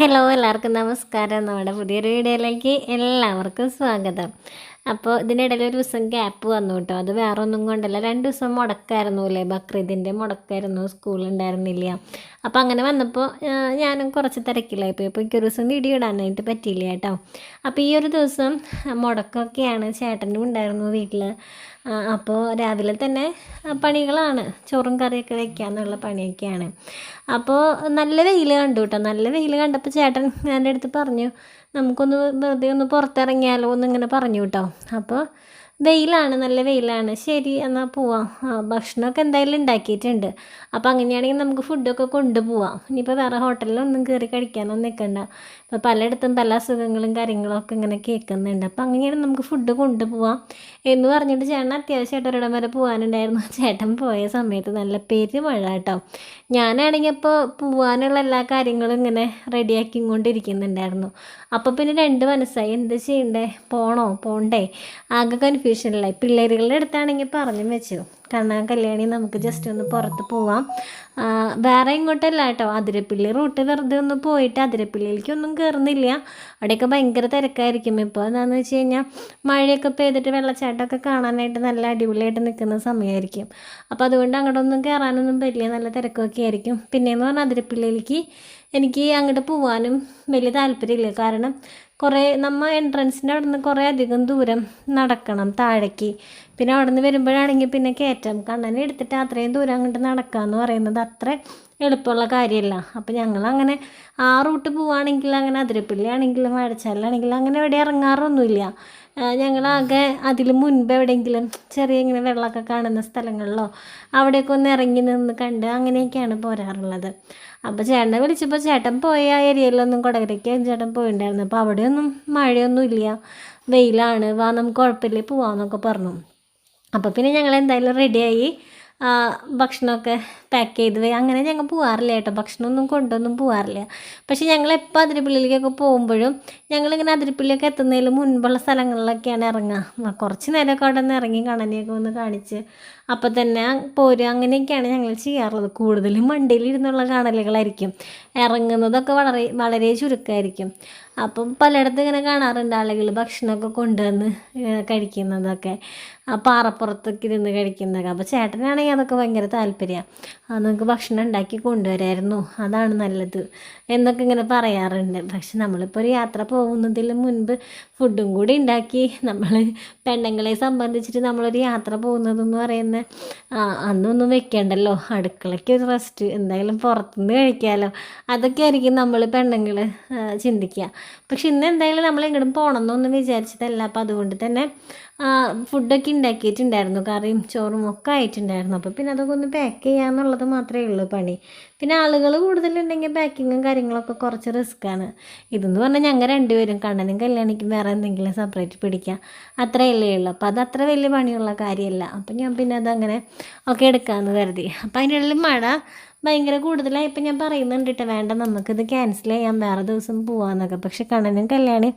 Hello എല്ലാവർക്കും നമസ്കാരം. നമ്മുടെ പുതിയൊരു വീഡിയോയിലേക്ക് എല്ലാവർക്കും സ്വാഗതം. അപ്പോൾ ഇതിനിടയിൽ ഒരു ദിവസം ഗ്യാപ്പ് വന്നു കേട്ടോ. അത് വേറെ ഒന്നും കൊണ്ടല്ല. രണ്ട് ദിവസം മുടക്കായിരുന്നു അല്ലേ? ബക്രീദിന്റെ മുടക്കായിരുന്നു. സ്കൂളുണ്ടായിരുന്നില്ല അപ്പോൾ അങ്ങനെ വന്നപ്പോൾ ഞാനും കുറച്ച് തിരക്കിലായി പോയി. അപ്പോൾ എനിക്കൊരു ദിവസം വീഡിയോ ഇടാനായിട്ട് പറ്റിയില്ല കേട്ടോ. അപ്പോൾ ഈ ഒരു ദിവസം മുടക്കൊക്കെയാണ് ചേട്ടനും ഉണ്ടായിരുന്നു വീട്ടിൽ അപ്പോൾ രാവിലെ തന്നെ പണികളാണ്. ചോറും കറിയൊക്കെ വെക്കാന്നുള്ള പണിയൊക്കെയാണ്. അപ്പോൾ നല്ല വെയിൽ കണ്ടു കേട്ടോ. നല്ല വെയിൽ കണ്ടപ്പോൾ ചേട്ടൻ എന്റെ അടുത്ത് പറഞ്ഞു നമുക്കൊന്ന് വെറുതെ ഒന്ന് പുറത്തിറങ്ങിയാലോ എന്നിങ്ങനെ പറഞ്ഞു കേട്ടോ. അപ്പോൾ വെയിലാണ് നല്ല വെയിലാണ്. ശരി എന്നാൽ പോവാം. ഭക്ഷണമൊക്കെ എന്തായാലും ഉണ്ടാക്കിയിട്ടുണ്ട്. അപ്പോൾ അങ്ങനെയാണെങ്കിൽ നമുക്ക് ഫുഡൊക്കെ കൊണ്ടുപോവാം. ഇനിയിപ്പോൾ വേറെ ഹോട്ടലിലൊന്നും കയറി കഴിക്കാനൊന്നും നിൽക്കണ്ട ഇപ്പോൾ പലയിടത്തും പല അസുഖങ്ങളും കാര്യങ്ങളൊക്കെ ഇങ്ങനെ കേൾക്കുന്നുണ്ട്. അപ്പോൾ അങ്ങനെയാണെങ്കിൽ നമുക്ക് ഫുഡ് കൊണ്ടുപോവാം. എന്ന് പറഞ്ഞിട്ട് ചേട്ടൻ അത്യാവശ്യമായിട്ട് ഒരിടം വരെ പോകാനുണ്ടായിരുന്നു ചേട്ടൻ പോയ സമയത്ത് നല്ല പേര് മഴ കേട്ടോ. ഞാനാണെങ്കിൽ അപ്പോൾ പോവാനുള്ള എല്ലാ കാര്യങ്ങളും ഇങ്ങനെ റെഡിയാക്കി കൊണ്ടിരിക്കുന്നുണ്ടായിരുന്നു അപ്പോൾ പിന്നെ രണ്ട് മനസ്സായി. എന്ത് ചെയ്യണ്ടേ? പോണോ? പോണ്ടേ? ആകെ കൺഫ്യൂഷനിലായി പിള്ളേരുകളുടെ അടുത്താണെങ്കിൽ പറഞ്ഞു വെച്ചു. കണ്ണാൻ കല്യാണി നമുക്ക് ജസ്റ്റ് ഒന്ന് പുറത്ത് പോവാം. വേറെ ഇങ്ങോട്ടല്ല കേട്ടോ അതിരപ്പിള്ളി റൂട്ട് വെറുതെ ഒന്ന് പോയിട്ട് അതിരപ്പള്ളിയിലേക്കൊന്നും കയറുന്നില്ല അവിടെയൊക്കെ ഭയങ്കര തിരക്കായിരിക്കും. ഇപ്പോൾ എന്താണെന്ന് വെച്ച് കഴിഞ്ഞാൽ മഴയൊക്കെ പെയ്തിട്ട് വെള്ളച്ചാട്ടമൊക്കെ കാണാനായിട്ട് നല്ല അടിപൊളിയായിട്ട് നിൽക്കുന്ന സമയമായിരിക്കും. അപ്പോൾ അതുകൊണ്ട് അങ്ങോട്ടൊന്നും കയറാനൊന്നും പറ്റില്ല നല്ല തിരക്കൊക്കെ ആയിരിക്കും. പിന്നെയെന്ന് പറഞ്ഞാൽ അതിരപ്പിള്ളിയിലേക്ക് എനിക്ക് അങ്ങോട്ട് പോകാനും വലിയ താല്പര്യമില്ല. കാരണം കുറേ നമ്മൾ എൻട്രൻസിന്റെ അവിടെ നിന്ന് കുറേ അധികം ദൂരം നടക്കണം താഴേക്ക്. പിന്നെ അവിടെ നിന്ന് വരുമ്പോഴാണെങ്കിൽ പിന്നെ കയറ്റം കണ്ണനെ എടുത്തിട്ട് അത്രയും ദൂരം അങ്ങോട്ട് നടക്കുക എന്ന് പറയുന്നത് അത്ര എളുപ്പമുള്ള കാര്യമല്ല അപ്പോൾ ഞങ്ങൾ അങ്ങനെ ആ റൂട്ട് പോവുകയാണെങ്കിൽ അങ്ങനെ അതിരപ്പള്ളി ആണെങ്കിലും വാഴച്ചാലാണെങ്കിലും അങ്ങനെ എവിടെ ഇറങ്ങാറൊന്നുമില്ല. ഞങ്ങളാകെ അതിൽ മുൻപ് എവിടെയെങ്കിലും ചെറിയ ഇങ്ങനെ വെള്ളമൊക്കെ കാണുന്ന സ്ഥലങ്ങളിലോ അവിടെയൊക്കെ ഒന്ന് ഇറങ്ങി നിന്ന് കണ്ട് അങ്ങനെയൊക്കെയാണ് പോരാറുള്ളത്. അപ്പോൾ ചേട്ടനെ വിളിച്ചപ്പോൾ ചേട്ടൻ പോയ ആ ഏരിയയിലൊന്നും കൊടകരയ്ക്ക് ചേട്ടൻ പോയിണ്ടായിരുന്നു. അപ്പോൾ അവിടെയൊന്നും മഴയൊന്നും ഇല്ല. വെയിലാണ്. വാ നമുക്ക് കുഴപ്പമില്ല? പോവാന്നൊക്കെ പറഞ്ഞു. അപ്പോൾ പിന്നെ ഞങ്ങൾ എന്തായാലും റെഡിയായി ഭക്ഷണമൊക്കെ പാക്ക് ചെയ്ത് വെ- അങ്ങനെ ഞങ്ങൾ പോകാറില്ല കേട്ടോ. ഭക്ഷണമൊന്നും കൊണ്ടൊന്നും പോകാറില്ല പക്ഷേ ഞങ്ങൾ എപ്പോൾ അതിരപ്പള്ളിയിലേക്കൊക്കെ പോകുമ്പോഴും ഞങ്ങളിങ്ങനെ അതിരപ്പള്ളിയൊക്കെ എത്തുന്നതിന് മുൻപുള്ള സ്ഥലങ്ങളിലൊക്കെയാണ് ഇറങ്ങുക കുറച്ച് നേരമൊക്കെ അവിടെ നിന്ന് ഇറങ്ങി കണനെയൊക്കെ ഒന്ന് കാണിച്ച് അപ്പോൾ തന്നെ പോരുക അങ്ങനെയൊക്കെയാണ് ഞങ്ങൾ ചെയ്യാറുള്ളത്. കൂടുതലും വണ്ടിയിലിരുന്നുള്ള കാണലുകളായിരിക്കും. ഇറങ്ങുന്നതൊക്കെ വളരെ വളരെ ചുരുക്കമായിരിക്കും. അപ്പം പലയിടത്തും ഇങ്ങനെ കാണാറുണ്ട് ആളുകൾ ഭക്ഷണമൊക്കെ കൊണ്ടുവന്ന് കഴിക്കുന്നതൊക്കെ. ആ പാറപ്പുറത്തൊക്കെ ഇരുന്ന് കഴിക്കുന്നതൊക്കെ. അപ്പോൾ ചേട്ടനാണെങ്കിൽ അതൊക്കെ ഭയങ്കര താല്പര്യമാണ് നമുക്ക് ഭക്ഷണം ഉണ്ടാക്കി കൊണ്ടുവരായിരുന്നു. അതാണ് നല്ലത് എന്നൊക്കെ ഇങ്ങനെ പറയാറുണ്ട്. പക്ഷെ നമ്മളിപ്പോൾ ഒരു യാത്ര പോകുന്നതിന് മുൻപ് ഫുഡും കൂടി ഉണ്ടാക്കി. നമ്മൾ പെണ്ണുങ്ങളെ സംബന്ധിച്ചിട്ട് നമ്മളൊരു യാത്ര പോകുന്നതെന്ന് പറയുന്ന അന്നൊന്നും വെക്കേണ്ടല്ലോ. അടുക്കളയ്ക്ക് ഒരു റെസ്റ്റ് എന്തായാലും പുറത്തുനിന്ന് കഴിക്കാമല്ലോ അതൊക്കെ ആയിരിക്കും നമ്മൾ പെണ്ണുങ്ങൾ ചിന്തിക്കുക. പക്ഷെ ഇന്ന് എന്തായാലും നമ്മൾ എങ്ങോട്ടും പോകണം എന്നൊന്നും വിചാരിച്ചതല്ല. അപ്പോൾ അതുകൊണ്ട് തന്നെ ഫുഡൊക്കെ ഉണ്ടാക്കിയിട്ടുണ്ടായിരുന്നു കറിയും ചോറും ഒക്കെ ആയിട്ടുണ്ടായിരുന്നു. അപ്പോൾ പിന്നെ അതൊക്കെ ഒന്ന് പാക്ക് ചെയ്യാന്നുള്ളത് മാത്രമേ ഉള്ളൂ പണി. പിന്നെ ആളുകൾ കൂടുതലുണ്ടെങ്കിൽ പാക്കിങ്ങും കാര്യങ്ങളൊക്കെ കുറച്ച് റിസ്ക്കാണ് ഇതെന്ന് പറഞ്ഞാൽ ഞങ്ങൾ രണ്ടുപേരും കണ്ണനും കല്യാണിക്കും വേറെ എന്തെങ്കിലും സെപ്പറേറ്റ് പിടിക്കാം. അത്രയല്ലേ ഉള്ളൂ. അപ്പോൾ അത് അത്ര വലിയ പണിയുള്ള കാര്യമല്ല അപ്പോൾ ഞാൻ പിന്നെ അതങ്ങനെ ഒക്കെ എടുക്കാമെന്ന് കരുതി. അപ്പോൾ അതിനുള്ളിൽ മഴ ഭയങ്കര കൂടുതലായി ഇപ്പം ഞാൻ പറയുന്നുണ്ട് കേട്ടോ വേണ്ട നമുക്കിത് ക്യാൻസൽ ചെയ്യാം വേറെ ദിവസം പോവാന്നൊക്കെ. പക്ഷെ കണ്ണനും കല്യാണി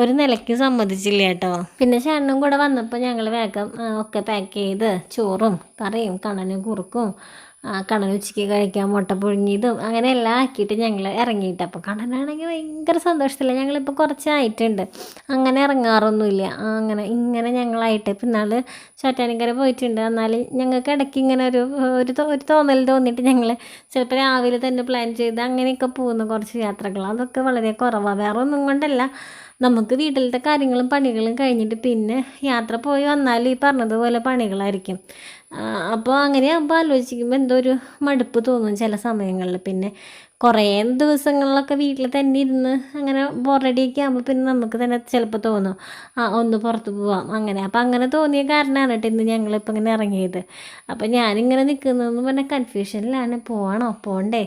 ഒരു നിലയ്ക്ക് സമ്മതിച്ചില്ല കേട്ടോ. പിന്നെ ചേട്ടനും കൂടെ വന്നപ്പോൾ ഞങ്ങൾ വേഗം ഒക്കെ പാക്ക് ചെയ്ത് ചോറും കറിയും കണ്ണനും കുറുക്കും ഉച്ചയ്ക്ക് കഴിക്കാൻ മുട്ട പുഴുങ്ങിയതും അങ്ങനെ എല്ലാം ആക്കിയിട്ട് ഞങ്ങൾ ഇറങ്ങിയിട്ട്. അപ്പോൾ കണ്ണനാണെങ്കിൽ ഭയങ്കര സന്തോഷത്തില്ല ഞങ്ങളിപ്പോൾ കുറച്ചായിട്ടുണ്ട്. അങ്ങനെ ഇറങ്ങാറൊന്നുമില്ല. അങ്ങനെ ഇങ്ങനെ ഞങ്ങളായിട്ട്. ഇപ്പം ഇന്നാൾ ചോറ്റാനിക്കര പോയിട്ടുണ്ട്. എന്നാൽ ഞങ്ങൾക്ക് ഇടയ്ക്ക് ഇങ്ങനെ ഒരു ഒരു ഒരു തോന്നൽ തോന്നിയിട്ട് ഞങ്ങൾ ചിലപ്പോൾ രാവിലെ തന്നെ പ്ലാൻ ചെയ്ത് അങ്ങനെയൊക്കെ പോകുന്ന കുറച്ച് യാത്രകൾ അതൊക്കെ വളരെ കുറവാണ് വേറെ ഒന്നും കൊണ്ടല്ല. നമുക്ക് വീട്ടിലത്തെ കാര്യങ്ങളും പണികളും കഴിഞ്ഞിട്ട് പിന്നെ യാത്ര പോയി വന്നാൽ ഈ പറഞ്ഞതുപോലെ പണികളായിരിക്കും. അപ്പോൾ അങ്ങനെയാകുമ്പോൾ ആലോചിക്കുമ്പോൾ എന്തോ ഒരു മടുപ്പ് തോന്നും ചില സമയങ്ങളിൽ പിന്നെ കുറേ ദിവസങ്ങളിലൊക്കെ വീട്ടിൽ തന്നെ ഇരുന്ന് അങ്ങനെ ബോറടിയൊക്കെ ആകുമ്പോൾ പിന്നെ നമുക്ക് തന്നെ ചിലപ്പോൾ തോന്നും ആ ഒന്ന് പുറത്ത് പോവാം അങ്ങനെ. അപ്പോൾ അങ്ങനെ തോന്നിയ കാരണമാണ് കേട്ടോ ഇന്ന് ഞങ്ങളിപ്പോൾ ഇങ്ങനെ ഇറങ്ങിയത്. അപ്പോൾ ഞാനിങ്ങനെ നിൽക്കുന്നതെന്ന് പറഞ്ഞാൽ കൺഫ്യൂഷനിലാണ് പോകണോ പോകണ്ടേ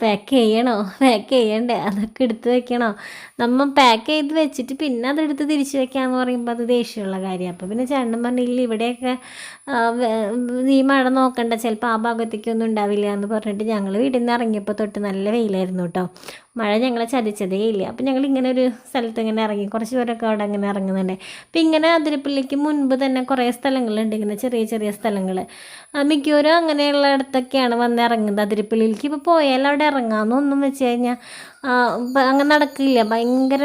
പാക്ക് ചെയ്യണോ? പാക്ക് ചെയ്യണ്ടേ? അതൊക്കെ എടുത്ത് വെക്കണോ? നമ്മൾ പാക്ക് ചെയ്ത് വെച്ചിട്ട് പിന്നെ അതെടുത്ത് തിരിച്ച് വെക്കാമെന്ന് പറയുമ്പോൾ അത് ദേഷ്യമുള്ള കാര്യം. അപ്പോൾ പിന്നെ ചേട്ടൻ പറഞ്ഞില്ല ഇവിടെയൊക്കെ നീ മഴ നോക്കണ്ട. ചിലപ്പോൾ ആ ഭാഗത്തേക്കൊന്നും ഉണ്ടാവില്ല എന്ന് പറഞ്ഞിട്ട് ഞങ്ങൾ വീട്ടിൽ നിന്ന് ഇറങ്ങിയപ്പോൾ തൊട്ട് നല്ല വെയിലായിരുന്നു കേട്ടോ മഴ ഞങ്ങളെ ചതിച്ചതേ ഇല്ല. അപ്പം ഞങ്ങൾ ഇങ്ങനെ ഒരു സ്ഥലത്ത് ഇങ്ങനെ ഇറങ്ങി. കുറച്ച് പേരൊക്കെ അവിടെ അങ്ങനെ ഇറങ്ങുന്നുണ്ട്. അപ്പം ഇങ്ങനെ അതിരപ്പള്ളിക്ക് മുൻപ് തന്നെ കുറേ സ്ഥലങ്ങളുണ്ട്. ഇങ്ങനെ ചെറിയ ചെറിയ സ്ഥലങ്ങൾ മിക്കവരും അങ്ങനെയുള്ള ഇടത്തൊക്കെയാണ് വന്ന് ഇറങ്ങുന്നത് അതിരപ്പള്ളിയിലേക്ക്. ഇപ്പോൾ പോയാൽ അവിടെ ഇറങ്ങാമെന്നൊന്നും വെച്ച് കഴിഞ്ഞാൽ അങ്ങനെ നടക്കില്ല. ഭയങ്കര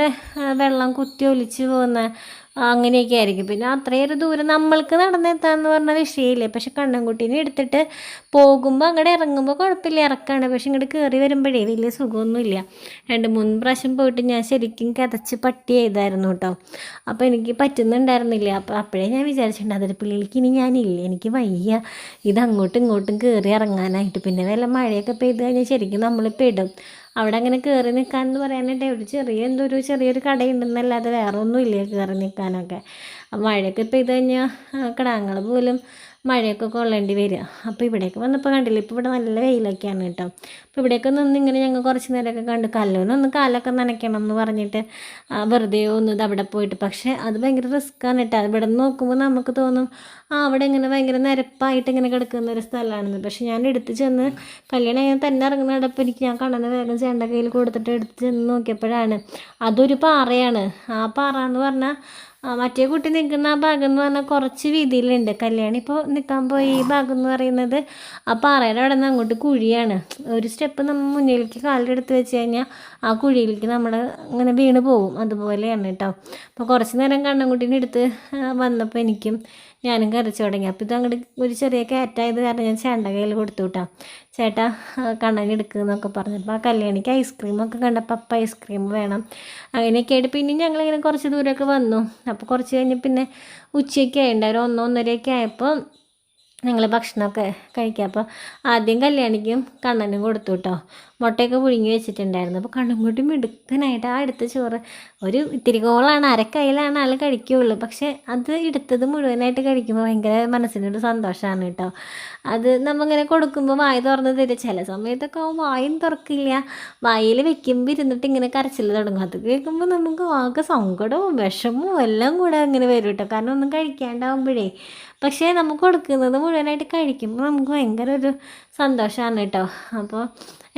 വെള്ളം കുത്തി ഒലിച്ച് പോകുന്ന അങ്ങനെയൊക്കെ ആയിരിക്കും. പിന്നെ അത്രയേറെ ദൂരം നമ്മൾക്ക് നടന്നെത്താന്ന് പറഞ്ഞ വിഷയമില്ലേ. പക്ഷെ കണ്ണൻകുട്ടീനെ എടുത്തിട്ട് പോകുമ്പോൾ അങ്ങോട്ട് ഇറങ്ങുമ്പോൾ കുഴപ്പമില്ല ഇറക്കാണ് പക്ഷെ ഇങ്ങോട്ട് കയറി വരുമ്പോഴേ വലിയ സുഖമൊന്നുമില്ല. രണ്ട് മൂന്ന് പ്രാവശ്യം പോയിട്ട് ഞാൻ ശരിക്കും കിതച്ച് പട്ടി ചെയ്തായിരുന്നു കേട്ടോ. അപ്പോൾ എനിക്ക് പറ്റുന്നുണ്ടായിരുന്നില്ല. അപ്പോൾ അപ്പോഴേ ഞാൻ വിചാരിച്ചിട്ടുണ്ട് അതൊരു പിള്ളിക്ക് ഇനി ഞാനില്ല? എനിക്ക് വയ്യ. ഇത് അങ്ങോട്ടും ഇങ്ങോട്ടും കയറി ഇറങ്ങാനായിട്ട് പിന്നെ വല്ല മഴയൊക്കെ പെയ്ത് കഴിഞ്ഞാൽ ശരിക്കും നമ്മൾ പെടും അവിടെ അങ്ങനെ കയറി നിൽക്കാനെന്ന് പറയാനായിട്ട് ഒരു ചെറിയ എന്തോ ഒരു ചെറിയൊരു കടയുണ്ടെന്നല്ലാതെ വേറെ ഒന്നുമില്ല കയറി നിൽക്കാനൊക്കെ മഴയൊക്കെ പെയ്ത് കഴിഞ്ഞാൽ കിടാങ്ങൾ പോലും മഴയൊക്കെ കൊള്ളേണ്ടി വരിക. അപ്പോൾ ഇവിടേക്ക് വന്നപ്പോൾ കണ്ടില്ല ഇപ്പോൾ ഇവിടെ നല്ല വെയിലൊക്കെയാണ് കേട്ടോ. അപ്പോൾ ഇവിടെയൊക്കെ നിന്ന് ഇങ്ങനെ ഞങ്ങൾ കുറച്ച് നേരമൊക്കെ കണ്ട്. കല്ലോനൊന്ന് കാലൊക്കെ നനയ്ക്കണം എന്ന് പറഞ്ഞിട്ട് വെറുതെ ഒന്ന് അവിടെ പോയിട്ട്. പക്ഷേ അത് ഭയങ്കര റിസ്ക്കാണ് കേട്ടോ. ഇവിടെ നിന്ന് നോക്കുമ്പോൾ നമുക്ക് തോന്നും ആ അവിടെ ഇങ്ങനെ ഭയങ്കര നിരപ്പായിട്ട് ഇങ്ങനെ കിടക്കുന്ന ഒരു സ്ഥലമാണെന്ന്. പക്ഷേ ഞാൻ എടുത്ത് ചെന്ന് കല്യാണം ഞാൻ തന്നെ ഇറങ്ങുന്നിടപ്പോൾ എനിക്ക് ഞാൻ കണ്ണനെ വേഗം ചേണ്ട കയ്യിൽ കൊടുത്തിട്ട് എടുത്ത് ചെന്ന് നോക്കിയപ്പോഴാണ്. അതൊരു പാറയാണ്. ആ പാറ എന്ന് പറഞ്ഞാൽ മറ്റേ കുട്ടി നിൽക്കുന്ന ആ ഭാഗം എന്ന് പറഞ്ഞാൽ കുറച്ച് വീതിയിലുണ്ട്. കല്യാണി ഇപ്പോൾ നിൽക്കാൻ പോയി ഈ ഭാഗം എന്ന് പറയുന്നത്. ആ പാറയുടെ അവിടെ നിന്ന് അങ്ങോട്ട് കുഴിയാണ്. ഒരു സ്റ്റെപ്പ് നമ്മൾ മുന്നിലേക്ക് കാലിലെടുത്ത് വെച്ച് കഴിഞ്ഞാൽ ആ കുഴിയിലേക്ക് നമ്മൾ അങ്ങനെ വീണ് പോകും അതുപോലെയാണ് കേട്ടോ അപ്പോൾ കുറച്ച് നേരം കണ്ണൻകുട്ടീനെ എടുത്ത് ആ, വന്നപ്പോൾ എനിക്കും ഞാനും കരച്ചു തുടങ്ങി. അപ്പോൾ ഇത് അങ്ങോട്ട് ഒരു ചെറിയ കയറ്റായത് കാരണം ഞാൻ ചേട്ടന്റെ കയ്യിൽ കൊടുത്തു വിട്ടാം ചേട്ടാ കണ്ണൻ എടുക്കുന്നൊക്കെ പറഞ്ഞപ്പോൾ ആ കല്യാണിക്ക് ഐസ്ക്രീമൊക്കെ കണ്ടപ്പോൾ അപ്പം ഐസ്ക്രീം വേണം. അങ്ങനെയൊക്കെ ആയിട്ട് പിന്നെ ഞങ്ങളിങ്ങനെ കുറച്ച് ദൂരമൊക്കെ വന്നു. അപ്പോൾ കുറച്ച് കഴിഞ്ഞ് പിന്നെ ഉച്ചയൊക്കെ ആയിണ്ടായിരുന്നു ഒന്നൊന്നരയൊക്കെ ആയപ്പോൾ ഞങ്ങൾ ഭക്ഷണമൊക്കെ കഴിക്കുക അപ്പോൾ ആദ്യം കല്യാണിക്കും കണ്ണനും കൊടുത്തു കേട്ടോ മുട്ടയൊക്കെ പുഴുങ്ങി വെച്ചിട്ടുണ്ടായിരുന്നു. അപ്പോൾ കണ്ണും കൂട്ടി മിടുക്കനായിട്ട് ആ എടുത്ത ചോറ് ഒരു ഇത്തിരി കോളാണ് അരക്കൈയിലാണ് ആൾ കഴിക്കുകയുള്ളൂ പക്ഷേ അത് എടുത്തത് മുഴുവനായിട്ട് കഴിക്കുമ്പോൾ ഭയങ്കര മനസ്സിനൊരു സന്തോഷമാണ് കേട്ടോ അത് നമ്മങ്ങനെ കൊടുക്കുമ്പോൾ വായ തുറന്ന് തരും. ചില സമയത്തൊക്കെ വായും തുറക്കില്ല. വായിൽ വെക്കുമ്പോൾ ഇരുന്നിട്ട് ഇങ്ങനെ കരച്ചിൽ തുടങ്ങും. അത് കേൾക്കുമ്പോൾ നമുക്ക് ആകെ സങ്കടവും വിഷമവും എല്ലാം കൂടെ അങ്ങനെ വരും കേട്ടോ കാരണം ഒന്നും കഴിക്കാണ്ടാവുമ്പോഴേ പക്ഷേ നമുക്ക് കൊടുക്കുന്നത് മുഴുവനായിട്ട് കഴിക്കുമ്പോൾ നമുക്ക് ഭയങ്കര ഒരു സന്തോഷമാണ് കേട്ടോ. അപ്പോൾ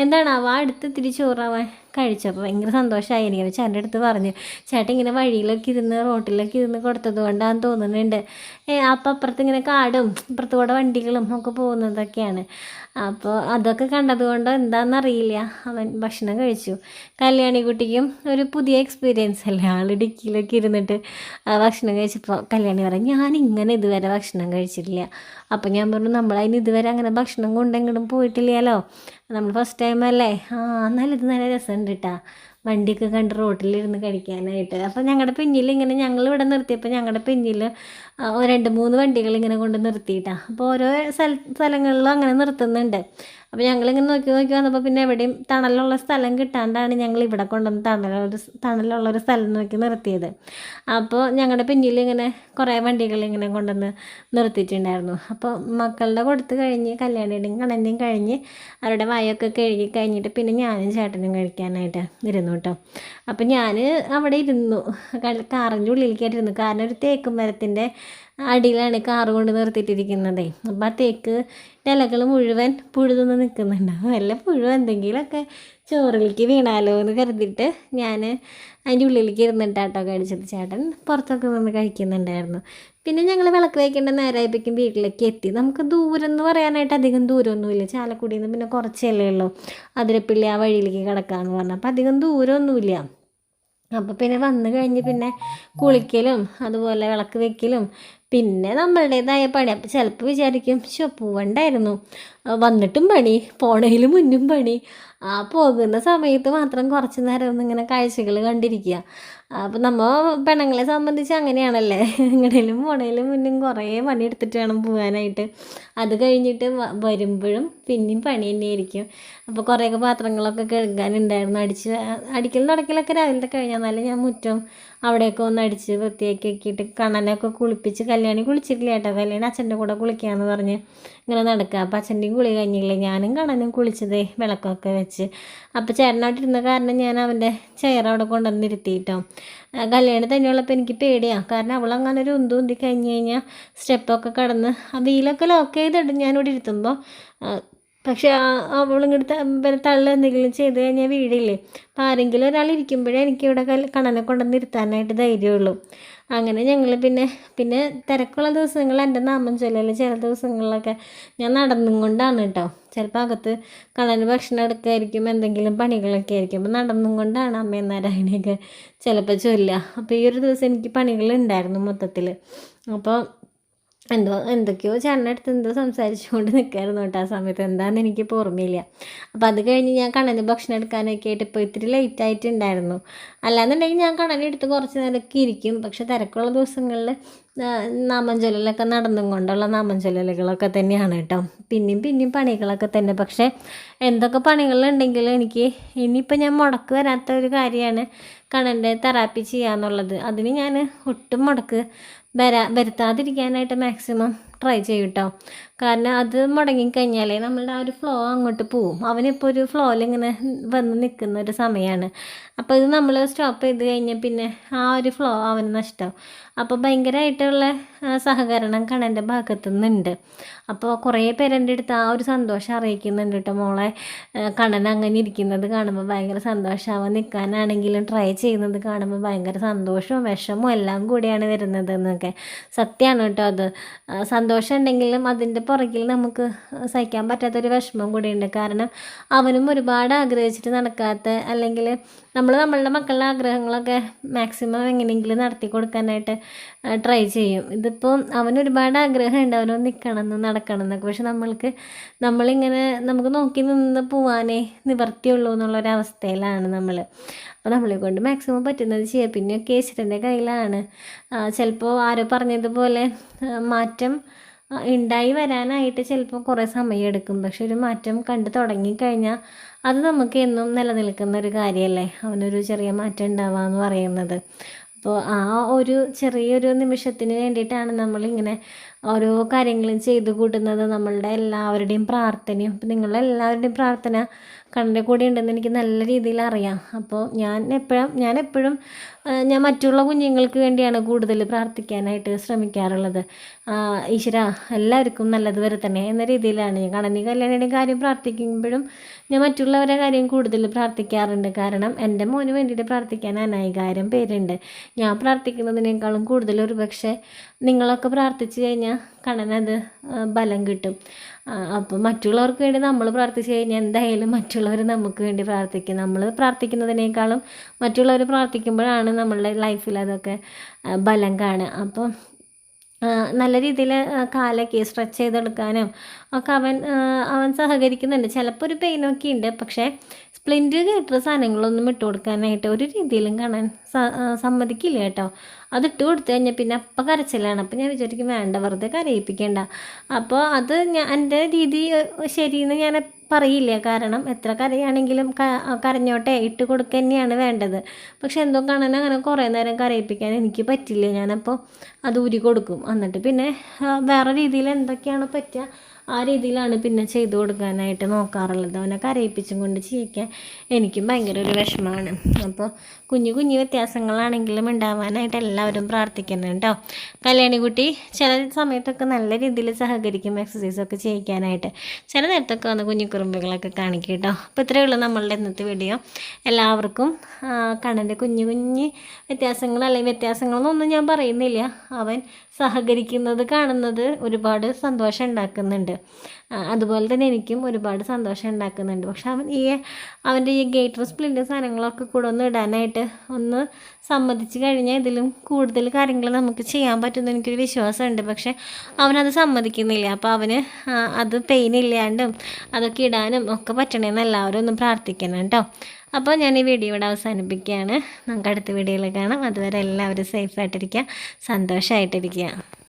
എന്താണ് അവ അടുത്ത് ഇത്തിരി ചോറാവാൻ കഴിച്ചപ്പോൾ ഭയങ്കര സന്തോഷമായി എനിക്ക് ചേട്ടന്റെ അടുത്ത് പറഞ്ഞു ചേട്ടൻ ഇങ്ങനെ വഴിയിലൊക്കെ ഇരുന്ന് റോട്ടിലൊക്കെ ഇരുന്ന് കൊടുത്തത് കൊണ്ടാന്ന് തോന്നുന്നുണ്ട്. അപ്പം അപ്പുറത്ത് ഇങ്ങനെ കാടും ഇപ്പുറത്ത് കൂടെ വണ്ടികളും ഒക്കെ പോകുന്നതൊക്കെയാണ്. അപ്പോൾ അതൊക്കെ കണ്ടതുകൊണ്ട് എന്താണെന്നറിയില്ല അവൻ ഭക്ഷണം കഴിച്ചു. കല്യാണി കുട്ടിക്കും ഒരു പുതിയ എക്സ്പീരിയൻസ് അല്ലേ? ആൾ ഡിക്കിയിലൊക്കെ ഇരുന്നിട്ട് ഭക്ഷണം കഴിച്ചപ്പോൾ കല്യാണി പറഞ്ഞു ഞാൻ ഇങ്ങനെ ഇതുവരെ ഭക്ഷണം കഴിച്ചിട്ടില്ല. അപ്പോൾ ഞാൻ പറഞ്ഞു നമ്മളതിന് ഇതുവരെ അങ്ങനെ ഭക്ഷണം കൊണ്ടെങ്കിലും പോയിട്ടില്ലല്ലോ. നമ്മൾ ഫസ്റ്റ് ടൈം അല്ലേ? ആ എന്നാലും ഇത് നല്ല രസമുണ്ട് കേട്ടാ വണ്ടിയൊക്കെ കണ്ട് റോട്ടിലിരുന്ന് കഴിക്കാനായിട്ട്. അപ്പോൾ ഞങ്ങളുടെ പിന്നിൽ ഇങ്ങനെ ഞങ്ങൾ ഇവിടെ നിർത്തിയപ്പോൾ ഞങ്ങളുടെ പിന്നിൽ രണ്ട് മൂന്ന് വണ്ടികൾ ഇങ്ങനെ കൊണ്ട് നിർത്തിയിട്ടാണ് അപ്പോൾ ഓരോ സ്ഥല സ്ഥലങ്ങളിലും അങ്ങനെ നിർത്തുന്നുണ്ട്. അപ്പോൾ ഞങ്ങളിങ്ങനെ നോക്കി നോക്കി വന്നപ്പോൾ പിന്നെ എവിടെയും തണലുള്ള സ്ഥലം കിട്ടാണ്ടാണ് ഞങ്ങൾ ഇവിടെ കൊണ്ടുവന്ന് തണലുള്ള ഒരു സ്ഥലം നോക്കി നിർത്തിയത്. അപ്പോൾ ഞങ്ങളുടെ പിന്നിൽ ഇങ്ങനെ കുറേ വണ്ടികൾ ഇങ്ങനെ കൊണ്ടുവന്ന് നിർത്തിയിട്ടുണ്ടായിരുന്നു. അപ്പോൾ മക്കളുടെ കൊടുത്ത് കഴിഞ്ഞ് കല്യാണിയുടെയും കണ്ണന്റെയും കഴിഞ്ഞ് അവരുടെ വായൊക്കെ കഴുകി കഴിഞ്ഞിട്ട് പിന്നെ ഞാനും ചേട്ടനും കഴിക്കാനായിട്ട് ഇരുന്നു കേട്ടോ അപ്പം ഞാൻ അവിടെ ഇരുന്നു. കാറിന്റെ ഉള്ളിലേക്കായിട്ട് ഇരുന്നു. കാരണം ഒരു തേക്ക് മരത്തിന്റെ അടിയിലാണ് കാറ് കൊണ്ട് നിർത്തിയിട്ടിരിക്കുന്നത്. അപ്പം ആ തേക്ക് ഇലകൾ മുഴുവൻ പുഴുതുന്ന് നിൽക്കുന്നുണ്ടാവും വല്ല പുഴു എന്തെങ്കിലുമൊക്കെ ചോറിലേക്ക് വീണാലോ എന്ന് കരുതിയിട്ട് ഞാൻ അതിന്റെ ഉള്ളിലേക്ക് ഇരുന്നിട്ട് ആട്ടോ കഴിച്ചത്. ചേട്ടൻ പുറത്തൊക്കെ നിന്ന് കഴിക്കുന്നുണ്ടായിരുന്നു. പിന്നെ ഞങ്ങൾ വിളക്ക് വയ്ക്കേണ്ട നേരമായപ്പോഴേക്കും വീട്ടിലേക്ക് എത്തി. നമുക്ക് ദൂരം എന്ന് പറയാനായിട്ട് അധികം ദൂരമൊന്നുമില്ല. ചാലക്കുടിയിൽ നിന്ന് പിന്നെ കുറച്ചല്ലേ ഉള്ളൂ. അതിരപ്പിള്ളി ആ വഴിയിലേക്ക് കിടക്കാമെന്ന് പറഞ്ഞു. അപ്പോൾ അധികം ദൂരമൊന്നുമില്ല. അപ്പോൾ പിന്നെ വന്നു കഴിഞ്ഞ് പിന്നെ കുളിക്കലും അതുപോലെ വിളക്ക് വെക്കലും പിന്നെ നമ്മളുടേതായ പണി. അപ്പം ചിലപ്പോൾ വിചാരിക്കും ശോ പോവണ്ടായിരുന്നു. വന്നിട്ടും പണി പോണേലും മുന്നും പണി. ആ പോകുന്ന സമയത്ത് മാത്രം കുറച്ച് നേരം ഒന്ന് ഇങ്ങനെ കാഴ്ചകൾ കണ്ടിരിക്കുക. അപ്പം നമ്മൾ പെണ്ണുങ്ങളെ സംബന്ധിച്ച് അങ്ങനെയാണല്ലേ? എങ്ങനെയും പോണേലും മുന്നും കുറേ പണിയെടുത്തിട്ട് വേണം പോകാനായിട്ട്. അത് കഴിഞ്ഞിട്ട് വരുമ്പോഴും പിന്നെയും പണി തന്നെയായിരിക്കും. അപ്പോൾ കുറേയൊക്കെ പാത്രങ്ങളൊക്കെ കഴുകാനുണ്ടായിരുന്നു. അടിച്ച് അടിക്കൽ തുടക്കലൊക്കെ രാവിലത്തെ കഴിഞ്ഞാൽ ഞാൻ മുറ്റം അവിടെയൊക്കെ ഒന്ന് അടിച്ച് വൃത്തിയാക്കി ആക്കിയിട്ട് കണ്ണനൊക്കെ കുളിപ്പിച്ച് കല്യാണി കുളിച്ചിട്ടില്ല കേട്ടോ. കല്യാണി അച്ഛന്റെ കൂടെ കുളിക്കാമെന്ന് പറഞ്ഞ് ഇങ്ങനെ നടക്കുക അപ്പോൾ അച്ഛന്റെയും കുളി കഴിഞ്ഞില്ലേ? ഞാനും കണ്ണനും കുളിച്ചതേ വിളക്കൊക്കെ വെച്ച്. അപ്പോൾ ചേട്ടനോട്ട് ഇരുന്ന കാരണം ഞാൻ അവന്റെ ചെയർ അവിടെ കൊണ്ടുവന്ന് ഇരുത്തിയിട്ടോ. കല്യാണി തന്നെയുള്ളപ്പോൾ എനിക്ക് പേടിയാണ് കാരണം അവൾ അങ്ങനെ ഒരു ഉന്തു ഉന്തി കഴിഞ്ഞ് കഴിഞ്ഞാൽ സ്റ്റെപ്പൊക്കെ കടന്ന് ആ വീലൊക്കെ ലോക്ക് ചെയ്തിട്ട് ഞാനിവിടെ ഇരുത്തുമ്പോൾ പക്ഷെ അവളിങ്ങോട്ട് പിന്നെ തള്ളി എന്തെങ്കിലും ചെയ്ത് കഴിഞ്ഞാൽ വീടില്ലേ? അപ്പം ആരെങ്കിലും ഒരാൾ ഇരിക്കുമ്പോഴേ എനിക്കിവിടെ ഇവിടെ കണനെ കൊണ്ടുവന്ന് ഇരുത്താനായിട്ട് ധൈര്യമുള്ളൂ. അങ്ങനെ ഞങ്ങൾ പിന്നെ പിന്നെ തിരക്കുള്ള ദിവസങ്ങൾ എന്റെ നാമം ചൊല്ലൽ ചില ദിവസങ്ങളിലൊക്കെ ഞാൻ നടന്നും കൊണ്ടാണ് കേട്ടോ. ചിലപ്പോൾ അകത്ത് കണന് ഭക്ഷണം എടുക്കുമായിരിക്കും എന്തെങ്കിലും പണികളൊക്കെ ആയിരിക്കും. അപ്പോൾ നടന്നും കൊണ്ടാണ് അമ്മ നാരായണിയൊക്കെ ചിലപ്പോൾ ചൊല്ലുക. അപ്പോൾ ഈ ഒരു ദിവസം എനിക്ക് പണികളുണ്ടായിരുന്നു മൊത്തത്തിൽ അപ്പോൾ എന്തോ എന്തൊക്കെയോ ചേട്ടനടുത്ത് എന്തോ സംസാരിച്ചുകൊണ്ട് നിൽക്കായിരുന്നു കേട്ടോ ആ സമയത്ത്. എന്താണെന്ന് എനിക്കിപ്പോൾ ഓർമ്മയില്ല. അപ്പോൾ അത് കഴിഞ്ഞ് ഞാൻ കണ്ണന് ഭക്ഷണം എടുക്കാനൊക്കെ ആയിട്ട് ഇപ്പോൾ ഇത്തിരി ലേറ്റ് ആയിട്ടുണ്ടായിരുന്നു. അല്ലാന്നുണ്ടെങ്കിൽ ഞാൻ കണ്ണനെടുത്ത് കുറച്ച് നേരമൊക്കെ ഇരിക്കും. പക്ഷെ തിരക്കുള്ള ദിവസങ്ങളിൽ നാമഞ്ചൊല്ലലൊക്കെ നടന്നും കൊണ്ടുള്ള നാമഞ്ചൊല്ലലുകളൊക്കെ തന്നെയാണ് കേട്ടോ. പിന്നെയും പിന്നെയും പണികളൊക്കെ തന്നെ. പക്ഷേ എന്തൊക്കെ പണികളുണ്ടെങ്കിലും എനിക്ക് ഇനിയിപ്പോൾ ഞാൻ മുടക്ക് വരാത്ത ഒരു കാര്യമാണ് കണ്ണന്റെ തെറാപ്പി ചെയ്യാന്നുള്ളത്. അതിന് ഞാൻ ഒട്ടും മുടക്ക് വരാ വരുത്താതിരിക്കാനായിട്ട് മാക്സിമം ട്രൈ ചെയ്യും കേട്ടോ കാരണം അത് മുടങ്ങിക്കഴിഞ്ഞാലേ നമ്മളുടെ ആ ഒരു ഫ്ലോ അങ്ങോട്ട് പോവും. അവനിപ്പോൾ ഒരു ഫ്ലോയിൽ ഇങ്ങനെ വന്ന് നിൽക്കുന്ന ഒരു സമയമാണ് അപ്പോൾ ഇത് നമ്മൾ സ്റ്റോപ്പ് ചെയ്ത് കഴിഞ്ഞാൽ പിന്നെ ആ ഒരു ഫ്ലോ അവന് നഷ്ടമാവും അപ്പോൾ ഭയങ്കരമായിട്ടുള്ള സഹകരണം കണ്ണന്റെ ഭാഗത്തു നിന്നുണ്ട് അപ്പോൾ കുറേ പേരെന്റെ അടുത്ത് ആ ഒരു സന്തോഷം അറിയിക്കുന്നുണ്ട് കേട്ടോ മോളെ. കണൻ അങ്ങനെ ഇരിക്കുന്നത് കാണുമ്പോൾ ഭയങ്കര സന്തോഷമാവാൻ നിൽക്കാനാണെങ്കിലും ട്രൈ ചെയ്യുന്നത് കാണുമ്പോൾ ഭയങ്കര സന്തോഷവും വിഷമവും എല്ലാം കൂടിയാണ് വരുന്നത് എന്നൊക്കെ. സത്യമാണ് കേട്ടോ അത്. സന്തോഷം ഉണ്ടെങ്കിലും അതിന്റെ പുറകിൽ നമുക്ക് സഹിക്കാൻ പറ്റാത്തൊരു വിഷമം കൂടിയുണ്ട്. കാരണം അവനും ഒരുപാട് ആഗ്രഹിച്ചിട്ട് നടക്കാത്ത അല്ലെങ്കിൽ നമ്മൾ നമ്മളുടെ മക്കളുടെ ആഗ്രഹങ്ങളൊക്കെ മാക്സിമം എങ്ങനെയെങ്കിലും നടത്തി കൊടുക്കാനായിട്ട് ട്രൈ ചെയ്യും. ഇതിപ്പോൾ അവനൊരുപാട് ആഗ്രഹമുണ്ട് അവനൊന്ന് നിൽക്കണം നടക്കണം എന്നൊക്കെ. പക്ഷെ നമ്മൾക്ക് നമ്മളിങ്ങനെ നമുക്ക് നോക്കി നിന്ന് പോവാനേ നിവർത്തിയുള്ളൂ എന്നുള്ളൊരവസ്ഥയിലാണ് നമ്മൾ അപ്പോൾ നമ്മളെ കൊണ്ട് മാക്സിമം പറ്റുന്നത് ചെയ്യുക പിന്നെ കേസിന്റെ കയ്യിലാണ്. ചിലപ്പോൾ ആരോ പറഞ്ഞതുപോലെ മാറ്റം ഉണ്ടായി വരാനായിട്ട് ചിലപ്പോൾ കുറേ സമയമെടുക്കും. പക്ഷെ ഒരു മാറ്റം കണ്ടു തുടങ്ങിക്കഴിഞ്ഞാൽ അത് നമുക്ക് എന്നും നിലനിൽക്കുന്ന ഒരു കാര്യമല്ലേ അവനൊരു ചെറിയ മാറ്റം ഉണ്ടാവുക എന്ന് പറയുന്നത്. അപ്പോൾ ആ ഒരു ചെറിയൊരു നിമിഷത്തിന് വേണ്ടിയിട്ടാണ് നമ്മളിങ്ങനെ ഓരോ കാര്യങ്ങളും ചെയ്തു കൂട്ടുന്നത് നമ്മളുടെ എല്ലാവരുടെയും പ്രാർത്ഥനയും. അപ്പം നിങ്ങളുടെ എല്ലാവരുടെയും പ്രാർത്ഥന കണ്ണിന്റെ കൂടെ ഉണ്ടെന്ന് എനിക്ക് നല്ല രീതിയിൽ അറിയാം. അപ്പോൾ ഞാൻ എപ്പോഴും ഞാൻ എപ്പോഴും ഞാൻ മറ്റുള്ള കുഞ്ഞുങ്ങൾക്ക് വേണ്ടിയാണ് കൂടുതൽ പ്രാർത്ഥിക്കാനായിട്ട് ശ്രമിക്കാറുള്ളത്. ഈശ്വര എല്ലാവർക്കും നല്ലത് വരുത്തണേ എന്ന രീതിയിലാണ് ഞാൻ കണ്ണനി കല്യാണിയുടെ കാര്യം പ്രാർത്ഥിക്കുമ്പോഴും ഞാൻ മറ്റുള്ളവരുടെ കാര്യം കൂടുതൽ പ്രാർത്ഥിക്കാറുണ്ട്. കാരണം എന്റെ മോന് വേണ്ടിയിട്ട് പ്രാർത്ഥിക്കാൻ അനായികാരം പേരുണ്ട്. ഞാൻ പ്രാർത്ഥിക്കുന്നതിനേക്കാളും കൂടുതൽ ഒരു പക്ഷേ നിങ്ങളൊക്കെ പ്രാർത്ഥിച്ചു കഴിഞ്ഞാൽ കണ്ണനത് ബലം കിട്ടും. അപ്പോൾ മറ്റുള്ളവർക്ക് വേണ്ടി നമ്മൾ പ്രാർത്ഥിച്ചു കഴിഞ്ഞാൽ എന്തായാലും മറ്റുള്ളവർ നമുക്ക് വേണ്ടി പ്രാർത്ഥിക്കും. നമ്മൾ പ്രാർത്ഥിക്കുന്നതിനേക്കാളും മറ്റുള്ളവർ പ്രാർത്ഥിക്കുമ്പോഴാണ് നമ്മളുടെ ലൈഫിൽ അതൊക്കെ ബലം കാണുക. അപ്പം നല്ല രീതിയിൽ കാലൊക്കെ സ്ട്രെച്ച് ചെയ്തെടുക്കാനും ഒക്കെ അവൻ അവൻ സഹകരിക്കുന്നുണ്ട്. ചിലപ്പോൾ ഒരു പെയിനൊക്കെ ഉണ്ട് പക്ഷേ സ്പ്ലിന്റ് കേട്ടുള്ള സാധനങ്ങളൊന്നും ഇട്ട് കൊടുക്കാനായിട്ട് ഒരു രീതിയിലും കാണാൻ സമ്മതിക്കില്ല കേട്ടോ. അത് ഇട്ട് കൊടുത്തു കഴിഞ്ഞാൽ പിന്നെ അപ്പം കരച്ചിലാണ്. അപ്പം ഞാൻ വിചാരിക്കും വേണ്ട വെറുതെ കരയിപ്പിക്കേണ്ട. അപ്പോൾ അത് ഞാൻ എന്റെ രീതി ശരിയെന്ന് ഞാൻ പറയില്ല. കാരണം എത്ര കരയാണെങ്കിലും ക- കരഞ്ഞോട്ടെ ഇട്ട് കൊടുക്കുക തന്നെയാണ് വേണ്ടത്. പക്ഷെ എന്തോ കാണാൻ അങ്ങനെ കുറേ നേരം കരയിപ്പിക്കാൻ എനിക്ക് പറ്റില്ല. ഞാനപ്പോൾ അത് ഊരി കൊടുക്കും. എന്നിട്ട് പിന്നെ വേറെ രീതിയിൽ എന്തൊക്കെയാണ് പറ്റുക ആ രീതിയിലാണ് പിന്നെ ചെയ്തു കൊടുക്കാനായിട്ട് നോക്കാറുള്ളത്. അവനെ കരയിപ്പിച്ചും കൊണ്ട് ചെയ്യിക്കാൻ എനിക്കും ഭയങ്കര ഒരു വിഷമമാണ്. അപ്പോൾ കുഞ്ഞു കുഞ്ഞു വ്യത്യാസങ്ങളാണെങ്കിലും ഉണ്ടാവാനായിട്ട് എല്ലാവരും പ്രാർത്ഥിക്കണം കേട്ടോ കല്യാണിക്കുട്ടി ചില സമയത്തൊക്കെ നല്ല രീതിയിൽ സഹകരിക്കും എക്സസൈസൊക്കെ ചെയ്യിക്കാനായിട്ട്. ചില നേരത്തൊക്കെ വന്ന് കുഞ്ഞു കുറുമ്പുകളൊക്കെ കാണിക്കും കേട്ടോ അപ്പോൾ ഇത്രയേ ഉള്ളൂ നമ്മളുടെ ഇന്നത്തെ വീഡിയോ എല്ലാവർക്കും കണ്ണന്റെ കുഞ്ഞു കുഞ്ഞ് വ്യത്യാസങ്ങൾ അല്ലെങ്കിൽ വ്യത്യാസങ്ങളൊന്നും ഞാൻ പറയുന്നില്ല. അവൻ സഹകരിക്കുന്നത് കാണുന്നത് ഒരുപാട് സന്തോഷം ഉണ്ടാക്കുന്നുണ്ട്. അതുപോലെ തന്നെ എനിക്കും ഒരുപാട് സന്തോഷം ഉണ്ടാക്കുന്നുണ്ട്. പക്ഷെ അവൻ ഈ അവന്റെ ഈ ഗേറ്റർ സ്പ്ലിന്റെ സാധനങ്ങളൊക്കെ കൂടെ ഒന്ന് ഇടാനായിട്ട് ഒന്ന് സമ്മതിച്ച് കഴിഞ്ഞാൽ ഇതിലും കൂടുതൽ കാര്യങ്ങൾ നമുക്ക് ചെയ്യാൻ പറ്റുമെന്ന് എനിക്കൊരു വിശ്വാസമുണ്ട്. പക്ഷെ അവനത് സമ്മതിക്കുന്നില്ല. അപ്പോൾ അവന് അത് പെയിൻ ഇല്ലാണ്ടും അതൊക്കെ ഇടാനും ഒക്കെ പറ്റണേന്ന് എല്ലാവരും ഒന്ന് പ്രാർത്ഥിക്കണം കേട്ടോ. അപ്പോൾ ഞാൻ ഈ വീഡിയോ ഇവിടെ അവസാനിപ്പിക്കുകയാണ്. നമുക്ക് അടുത്ത വീഡിയോയിൽ കാണാം. അതുവരെ എല്ലാവരും സേഫായിട്ടിരിക്കുക സന്തോഷമായിട്ടിരിക്കുക